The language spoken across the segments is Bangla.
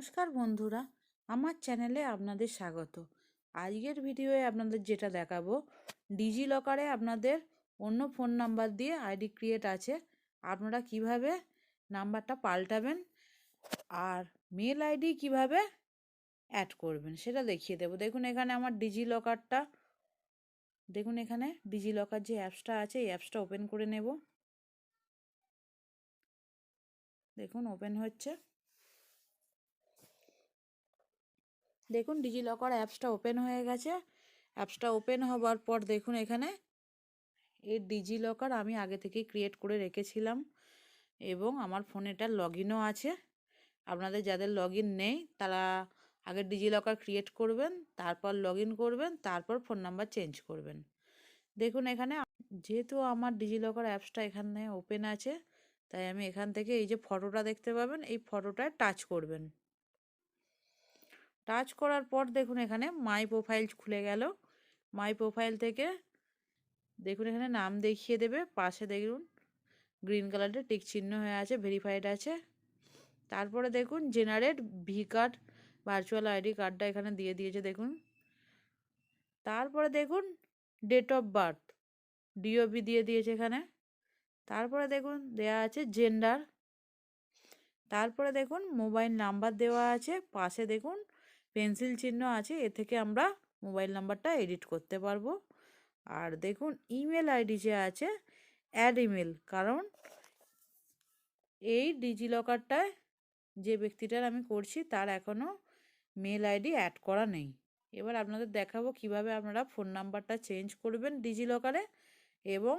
নমস্কার বন্ধুরা, আমার চ্যানেলে আপনাদের স্বাগত। আজকের ভিডিওয়ে আপনাদের যেটা দেখাবো, ডিজি লকারে আপনাদের অন্য ফোন নাম্বার দিয়ে আইডি ক্রিয়েট আছে। আপনারা কীভাবে নাম্বারটা পাল্টাবেন আর মেল আইডি কীভাবে অ্যাড করবেন সেটা দেখিয়ে দেবো। দেখুন এখানে আমার ডিজি লকারটা, দেখুন এখানে ডিজি লকার যে অ্যাপসটা আছে, এই অ্যাপসটা ওপেন করে নেব। দেখুন ওপেন হচ্ছে। দেখুন ডিজিলকার অ্যাপসটা ওপেন হয়ে গেছে। অ্যাপসটা ওপেন হবার পর দেখুন এখানে এই ডিজিলকার আমি আগে থেকেই ক্রিয়েট করে রেখেছিলাম এবং আমার ফোনে এটা লগ ইনও আছে। আপনাদের যাদের লগ নেই, তারা আগে ডিজিলকার ক্রিয়েট করবেন, তারপর লগ করবেন, তারপর ফোন নাম্বার চেঞ্জ করবেন। দেখুন এখানে যেহেতু আমার ডিজিলকার অ্যাপসটা এখানে ওপেন আছে, তাই আমি এখান থেকে এই যে ফটোটা দেখতে পাবেন, এই ফটোটায় টাচ করবেন। টাচ করার পর দেখুন এখানে মাই প্রোফাইল খুলে গেল। মাই প্রোফাইল থেকে দেখুন এখানে নাম দেখিয়ে দেবে। পাশে দেখুন গ্রিন কালারের টিক চিহ্ন হয়ে আছে ভেরিফাইড আছে। তারপরে দেখুন generate V card virtual ID কার্ডটা এখানে দিয়ে দিয়েছে দেখুন। তারপরে দেখুন ডেট অফ বার্থ ডিওবি দিয়ে দিয়েছে এখানে। তারপরে দেখুন দেয়া আছে জেন্ডার তারপরে দেখুন মোবাইল নাম্বার দেওয়া আছে। পাশে দেখুন পেন্সিল চিহ্ন আছে, এ থেকে আমরা মোবাইল নাম্বারটা এডিট করতে পারব। আর দেখুন, ইমেল আইডি যে আছে, অ্যাড ইমেল, কারণ এই ডিজিলকারটায় যে ব্যক্তিটার আমি করছি, তার এখনও মেল আইডি অ্যাড করা নেই। এবার আপনাদের দেখাবো কীভাবে আপনারা ফোন নাম্বারটা চেঞ্জ করবেন ডিজিলকারে এবং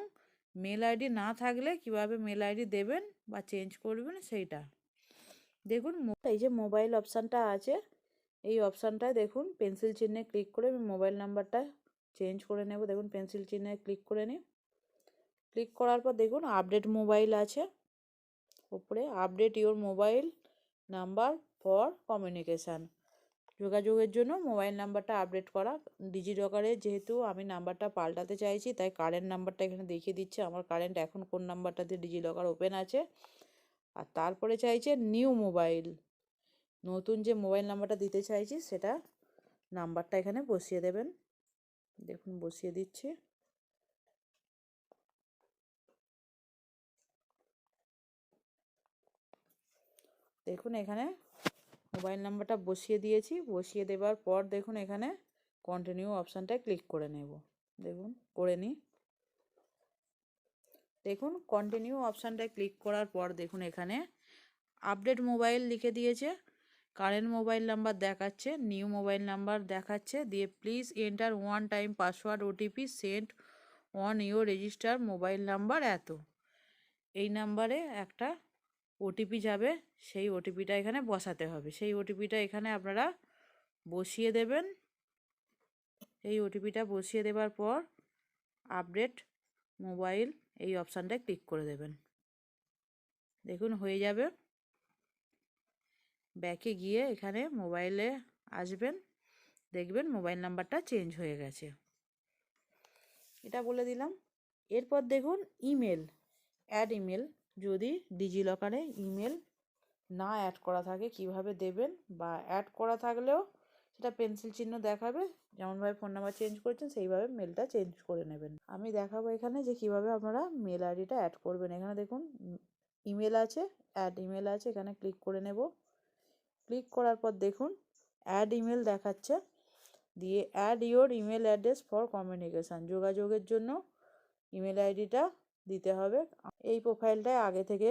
মেল আইডি না থাকলে কীভাবে মেল আইডি দেবেন বা চেঞ্জ করবেন সেইটা। দেখুন, এই যে মোবাইল অপশানটা আছে এই অপশানটায় দেখুন, পেন্সিল চিহ্নে ক্লিক করে আমি মোবাইল নাম্বারটা চেঞ্জ করে নেব। দেখুন, পেন্সিল চিহ্নে ক্লিক করে নিই। ক্লিক করার পর দেখুন, আপডেট মোবাইল আছে। উপরে update your mobile number for communication. যোগাযোগের জন্য মোবাইল নাম্বারটা আপডেট করা। ডিজিলকারে যেহেতু আমি নাম্বারটা পাল্টাতে চাইছি, তাই কারেন্ট নাম্বারটা এখানে দেখিয়ে দিচ্ছে। আমার কারেন্ট এখন কোন নাম্বারটাতে ডিজিলকার ওপেন আছে। আর তারপরে চাইছে নিউ মোবাইল। নতুন যে মোবাইল নাম্বারটা দিতে চাইছি, সেটা নাম্বারটা এখানে বসিয়ে দেবেন। দেখুন, বসিয়ে দিচ্ছি। দেখুন, এখানে মোবাইল নাম্বারটা বসিয়ে দিয়েছি। বসিয়ে দেওয়ার পর দেখুন, এখানে কন্টিনিউ অপশানটায় ক্লিক করে নেব। দেখুন, করে নিই। দেখুন কন্টিনিউ অপশানটায় ক্লিক করার পর দেখুন, এখানে আপডেট মোবাইল লিখে দিয়েছে। কারেন্ট মোবাইল নাম্বার দেখাচ্ছে নিউ মোবাইল নাম্বার দেখাচ্ছে, দিয়ে please enter one time password OTP sent on your register mobile number এত। এই নাম্বারে একটা ওটিপি যাবে, সেই ওটিপিটা এখানে বসাতে হবে। সেই ওটিপিটা এখানে আপনারা বসিয়ে দেবেন। এই ওটিপিটা বসিয়ে দেবার পর আপডেট মোবাইল এই অপশানটায় ক্লিক করে দেবেন। দেখুন হয়ে যাবে। ব্যাকে গিয়ে এখানে মোবাইলে আসবেন, দেখবেন মোবাইল নাম্বারটা চেঞ্জ হয়ে গেছে। এটা বলে দিলাম। এরপর দেখুন ইমেল, অ্যাড ইমেল। যদি ডিজিলকারে ইমেল না অ্যাড করা থাকে, কীভাবে দেবেন বা অ্যাড করা থাকলেও সেটা পেন্সিল চিহ্ন দেখাবে। যেমনভাবে ফোন নাম্বার চেঞ্জ করছেন, সেইভাবে মেলটা চেঞ্জ করে নেবেন। আমি দেখাবো এখানে যে কীভাবে আপনারা মেল আইডিটা অ্যাড করবেন। এখানে দেখুন, ইমেল আছে, অ্যাড ইমেল আছে, এখানে ক্লিক করে নেব। ক্লিক করার পর দেখুন অ্যাড ইমেল দেখাচ্ছে। দিয়ে add your email address for communication যোগাযোগের জন্য ইমেল আইডিটা দিতে হবে। এই প্রোফাইলটায় আগে থেকে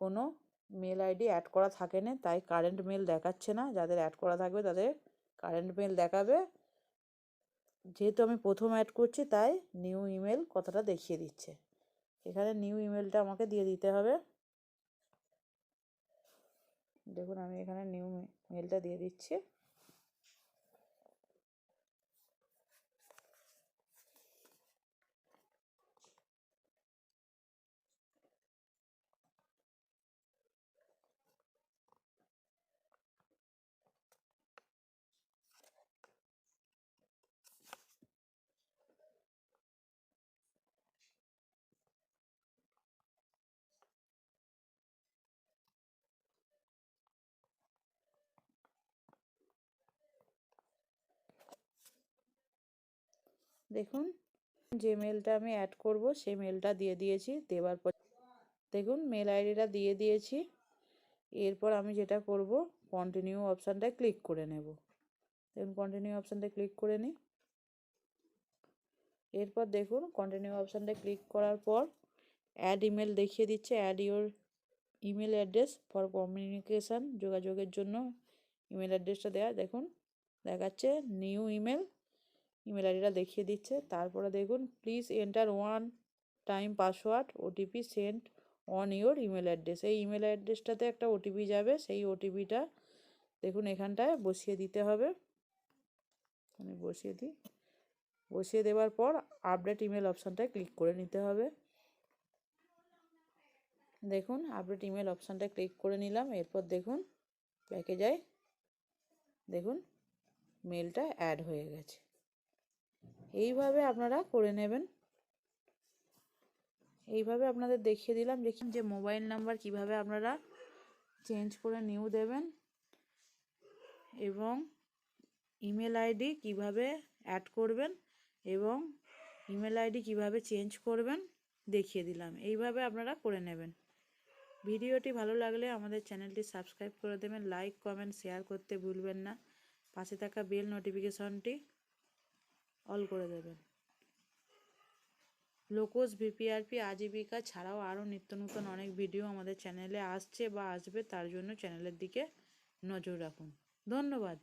কোনো মেল আইডি অ্যাড করা থাকে না তাই কারেন্ট মেল দেখাচ্ছে না। যাদের অ্যাড করা থাকবে তাদের কারেন্ট মেল দেখাবে। যেহেতু আমি প্রথম অ্যাড করছি, তাই নিউ ইমেল কথাটা দেখিয়ে দিচ্ছে। এখানে নিউ ইমেলটা আমাকে দিয়ে দিতে হবে। দেখুন আমি এখানে নিউ মেলটা দিয়ে দিচ্ছি। দেখুন, যে মেলটা আমি অ্যাড করব সেই মেলটা দিয়ে দিয়েছি, দেওয়ার পর দেখুন মেল আইডিটা দিয়ে দিয়েছি। এরপর আমি যেটা করব কন্টিনিউ অপশানটায় ক্লিক করে নেব। দেখুন কন্টিনিউ অপশানটায় ক্লিক করে নিই। এরপর দেখুন কন্টিনিউ অপশানটায় ক্লিক করার পর অ্যাড ইমেল দেখিয়ে দিচ্ছে। Add your email address for communication যোগাযোগের জন্য ইমেল অ্যাড্রেসটা দেওয়া দেখুন, দেখাচ্ছে নিউ ইমেল ইমেল আইডিটা দেখিয়ে দিচ্ছে। তারপরে দেখুন please enter one time password OTP send on your email address এই ইমেল অ্যাড্রেসটাতে একটা ওটিপি যাবে, সেই ওটিপিটা দেখুন এখানটায় বসিয়ে দিতে হবে। আমি বসিয়ে দিই। বসিয়ে দেওয়ার পর আপডেট ইমেল অপশানটায় ক্লিক করে নিতে হবে। দেখুন আপডেট ইমেল অপশানটায় ক্লিক করে নিলাম। এরপর দেখুন ব্যাকে যাই দেখুন মেলটা অ্যাড হয়ে গেছে। এইভাবে আপনারা করে নেবেন। এইভাবে আপনাদের দেখিয়ে দিলাম দেখুন যে মোবাইল নাম্বার কীভাবে আপনারা চেঞ্জ করে নিউ দেবেন এবং ইমেল আইডি কীভাবে অ্যাড করবেন এবং ইমেল আইডি কীভাবে চেঞ্জ করবেন দেখিয়ে দিলাম। এইভাবে আপনারা করে নেবেন। ভিডিওটি ভালো লাগলে আমাদের চ্যানেলটি সাবস্ক্রাইব করে দেবেন, লাইক, কমেন্ট, শেয়ার করতে ভুলবেন না। পাশে থাকা বেল নোটিফিকেশনটি অল করে দেবেন। লোকোস ভিপিআরপি আজীবিকা ছাড়াও আরও নিত্য নতুন অনেক ভিডিও আমাদের চ্যানেলে আসছে বা আসবে, তার জন্য চ্যানেলের দিকে নজর রাখুন। ধন্যবাদ।